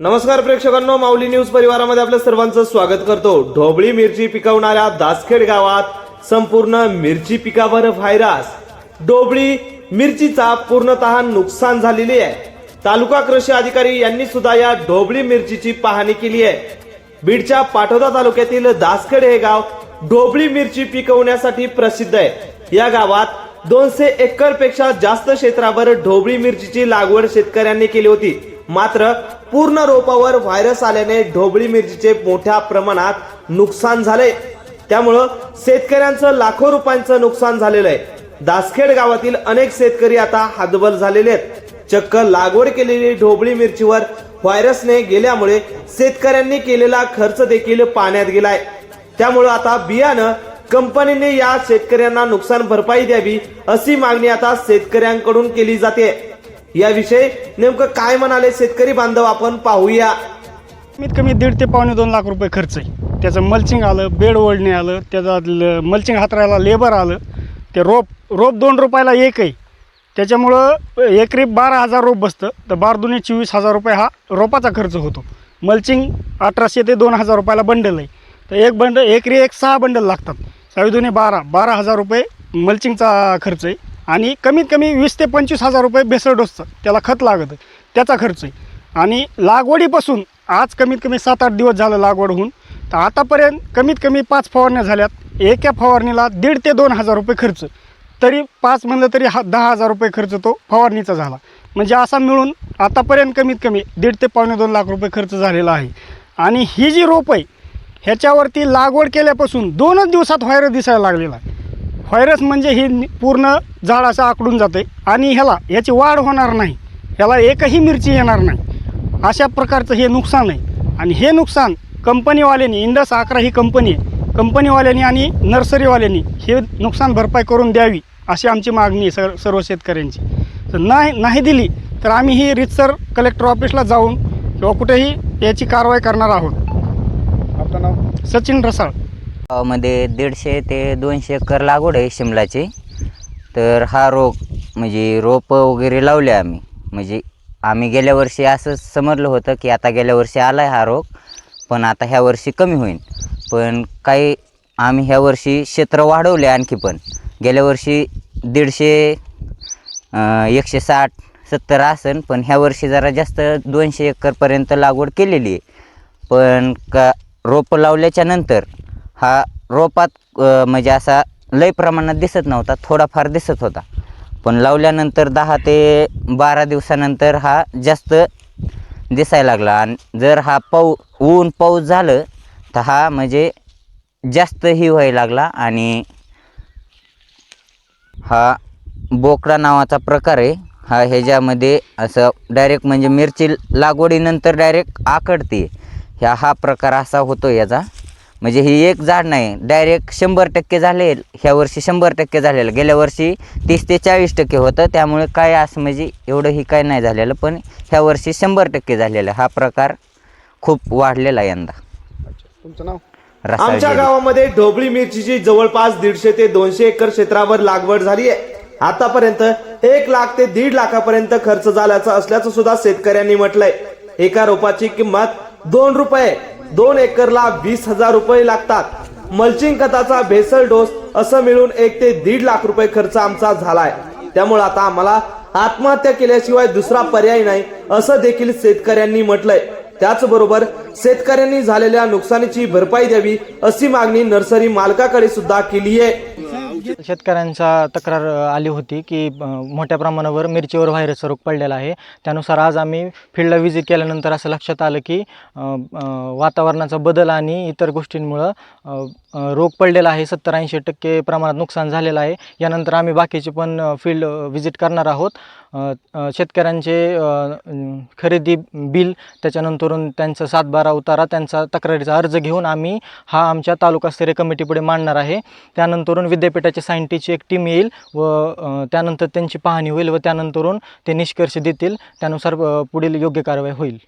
नमस्कार प्रेक्षकांनो माऊली न्यूज परिवारामध्ये आपलं सर्वांचं स्वागत करतो. ढोबळी मिरची पिकवणाऱ्या दासखेड गावात संपूर्ण मिरची पिकावर व्हायरस. डोबळी मिरचीचा पूर्णतः नुकसान झालेली आहे. तालुका कृषी अधिकारी यांनी सुद्धा या ढोबळी मिरचीची पाहणी केली आहे. बीडच्या पाटोदा तालुक्यातील दासखेड हे गाव ढोबळी मिरची पिकवण्यासाठी प्रसिद्ध आहे. या गावात दोनशे एकरपेक्षा जास्त क्षेत्रावर ढोबळी मिरचीची लागवड शेतकऱ्यांनी केली होती. मात्र पूर्ण रोपावर व्हायरस आल्याने ढोबळी मिरचीचे मोठ्या प्रमाणात नुकसान झाले. त्यामुळं शेतकऱ्यांचं लाखो रुपयांचं नुकसान झालेलं आहे. दासखेड गावातील अनेक शेतकरी आता हातबल झालेले आहेत. चक्क लागवड केलेली ढोबळी मिरचीवर व्हायरसने गेल्यामुळे शेतकऱ्यांनी केलेला खर्च देखील पाण्यात गेलाय. त्यामुळे आता बियाणं कंपनीने या शेतकऱ्यांना नुकसान भरपाई द्यावी अशी मागणी आता शेतकऱ्यांकडून केली जाते. याविषयी नेमकं काय म्हणाले शेतकरी बांधव आपण पाहूया. कमीत कमी दीड ते पावणे दोन लाख रुपये खर्च आहे. त्याचं मल्चिंग आलं बेड ओढणे आलं त्याचा मल्चिंग हातरायला लेबर आलं. ते रोप रोप दोन रुपयाला एक आहे. त्याच्यामुळं एकरी बारा हजार रोप बसतं. तर बारा दोन्ही चोवीस हजार रुपये हा रोपाचा खर्च होतो. मल्चिंग अठराशे ते दोन हजार रुपयाला बंडल आहे. तर एक बंडल एकरी एक सहा बंडल लागतात. सावी दोन्ही बारा बारा हजार रुपये मल्चिंगचा खर्च आहे. आणि कमीत कमी वीस ते पंचवीस हजार रुपये बेसळ डोसचं त्याला खत लागतं त्याचा खर्च आहे. आणि लागवडीपासून आज कमीत कमी सात आठ दिवस झालं लागवड होऊन तर आतापर्यंत कमीत कमी पाच फवारण्या झाल्यात. एका फवारणीला दीड ते दोन हजार रुपये खर्च. तरी पाच म्हणलं तरी हा दहा हजार रुपये खर्च तो फवारणीचा झाला. म्हणजे असा मिळून आतापर्यंत कमीत कमी दीड ते पावणे दोन लाख रुपये खर्च झालेला आहे. आणि ही जी रोप आहे ह्याच्यावरती लागवड केल्यापासून दोनच दिवसात व्हायरस दिसायला लागलेला आहे. व्हायरस म्हणजे ही पूर्ण झाड असं आकडून जाते आणि ह्याला ह्याची वाढ होणार नाही. ह्याला एकही मिरची येणार नाही. अशा प्रकारचं हे नुकसान आहे. आणि हे नुकसान कंपनीवाल्यांनी इंडस अकरा ही कंपनी आहे. कंपनीवाल्यांनी आणि नर्सरीवाल्यांनी हे नुकसान भरपाई करून द्यावी अशी आमची मागणी आहे सर सर्व शेतकऱ्यांची. तर नाही नाही दिली तर आम्ही ही रितसर कलेक्टर ऑफिसला जाऊन किंवा कुठेही याची कारवाई करणार आहोत. आपलं नाव? सचिन रसाळ. गावामध्ये दीडशे ते दोनशे एकर लागवड आहे शिमलाची. तर हा रोग म्हणजे रोपं वगैरे लावले आम्ही. म्हणजे आम्ही गेल्या वर्षी असं समजलं होतं की आता गेल्या वर्षी आला आहे हा रोग पण आता ह्या वर्षी कमी होईल पण काही आम्ही ह्या वर्षी क्षेत्र वाढवले आणखी पण. गेल्या वर्षी दीडशे एकशे साठ सत्तर असन पण ह्या वर्षी जरा जास्त दोनशे एकरपर्यंत लागवड केलेली आहे. पण का रोपं लावल्याच्या नंतर हा रोपात अ, म्हणजे असा लय प्रमाणात दिसत नव्हता थोडाफार दिसत होता. पण लावल्यानंतर दहा ते बारा दिवसानंतर हा जास्त दिसायला लागला. आणि जर हा पाऊ ऊन पाऊस झालं तर हा म्हणजे जास्त ही व्हायला लागला आणि हा बोकडा नावाचा प्रकार आहे. हा ह्याच्यामध्ये असं डायरेक्ट म्हणजे मिरची लागवडीनंतर डायरेक्ट आकडते ह्या हा प्रकार असा होतो याचा. म्हणजे ही एक झाड नाही डायरेक्ट शंभर टक्के झाले ह्या वर्षी शंभर टक्के झालेलं. गेल्या वर्षी तीस ते चाळीस टक्के होतं त्यामुळे काय असं म्हणजे एवढं ही काय नाही झालेलं पण ह्या वर्षी शंभर टक्के झालेलं. हा प्रकार खूप वाढलेला आहे यंदा तुमचं नाव? आमच्या. गावामध्ये ढोबळी मिरचीची जवळपास दीडशे ते दोनशे एकर क्षेत्रावर लागवड झाली आहे. आतापर्यंत एक लाख ते दीड लाखापर्यंत खर्च झाल्याचं असल्याचं सुद्धा शेतकऱ्यांनी म्हटलंय. एका रोपाची किंमत दोन रुपये. दोन एकरला वीस हजार रुपये लागतात. मल्चिंग खताचा भेसळ डोस असं मिळून एक ते दीड लाख रुपये खर्च आमचा झालाय. त्यामुळे आता आम्हाला आत्महत्या केल्याशिवाय दुसरा पर्याय नाही असं देखील शेतकऱ्यांनी म्हटलंय. त्याचबरोबर शेतकऱ्यांनी झालेल्या नुकसानीची भरपाई द्यावी अशी मागणी नर्सरी मालकाकडे सुद्धा केली आहे म्हणजे शेतकऱ्यांचा तक्रार आली होती की मोठ्या प्रमाणावर मिरचीवर व्हायरसचा रोग पडलेला आहे. त्यानुसार आज आम्ही फील्डला व्हिजिट केल्यानंतर असं लक्षात आलं की वातावरणाचा बदल आणि इतर गोष्टींमुळं रोग पडलेला आहे. सत्तर ऐंशी टक्के प्रमाणात नुकसान झालेलं आहे. यानंतर आम्ही बाकीचे पण फील्ड व्हिजिट करणार आहोत. शेतकऱ्यांचे खरेदी बिल त्याच्यानंतरून त्यांचा सातबारा उतारा त्यांचा तक्रारीचा अर्ज घेऊन आम्ही हा आमच्या तालुकास्तरीय कमिटीपुढे मांडणार आहे. त्यानंतरून विद्यापीठाच्या सायंटिस्टची एक टीम येईल व त्यानंतर त्यांची पाहणी होईल व त्यानंतरून ते निष्कर्ष देतील. त्यानुसार पुढील योग्य कारवाई होईल.